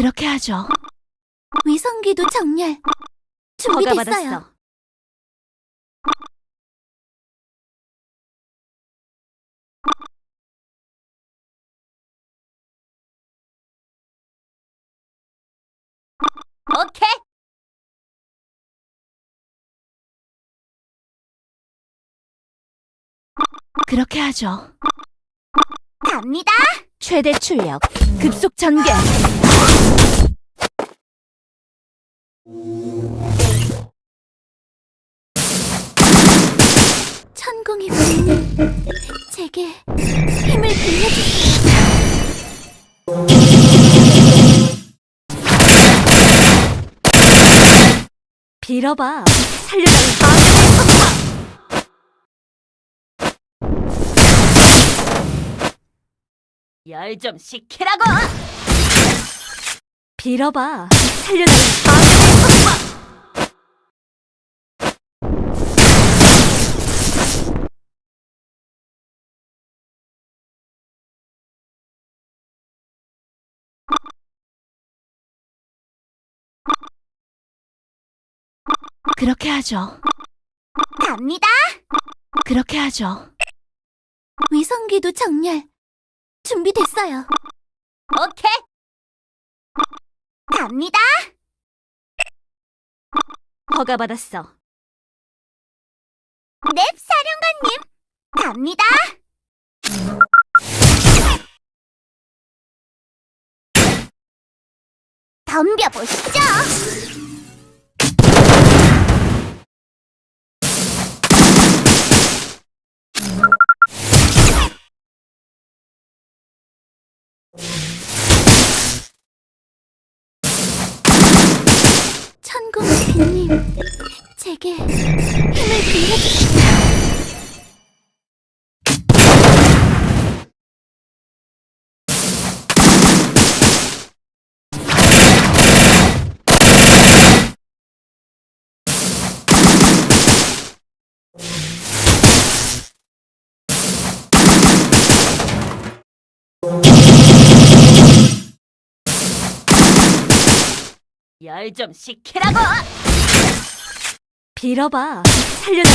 그렇게 하죠. 위성기도 정렬. 준비됐어요. 받았어. 오케이. 그렇게 하죠. 갑니다. 최대 출력, 급속 전개. 천공의 부모님, 제게 힘을 빌려주세요. 빌어봐. 살려달라. 마음의 선파. 열좀 식히라고. 빌어봐. 살려달라. 그렇게 하죠. 갑니다. 그렇게 하죠. 위성기도 정렬. 준비됐어요. 오케이. 갑니다. 허가 받았어. 넵, 사령관님. 갑니다. 덤벼보시죠. 빛님, 제게 힘을 빌려주세요. 열 좀 식히라고. 빌어봐. 살려달라.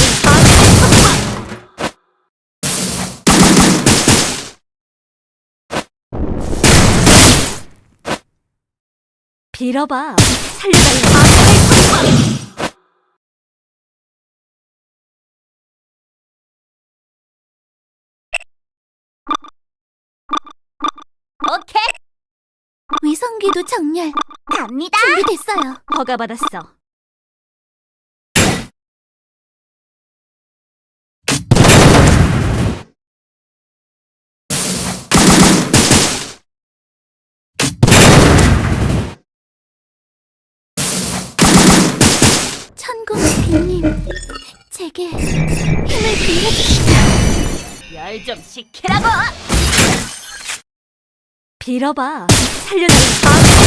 빌어봐. 살려달라. 오케이. 위성기도 정렬. 갑니다. 준비됐어요. 허가 받았어. 천공의 빛님, 제게 힘을 빌려주세요. 열좀 식히라고. 빌어봐. 살려달라.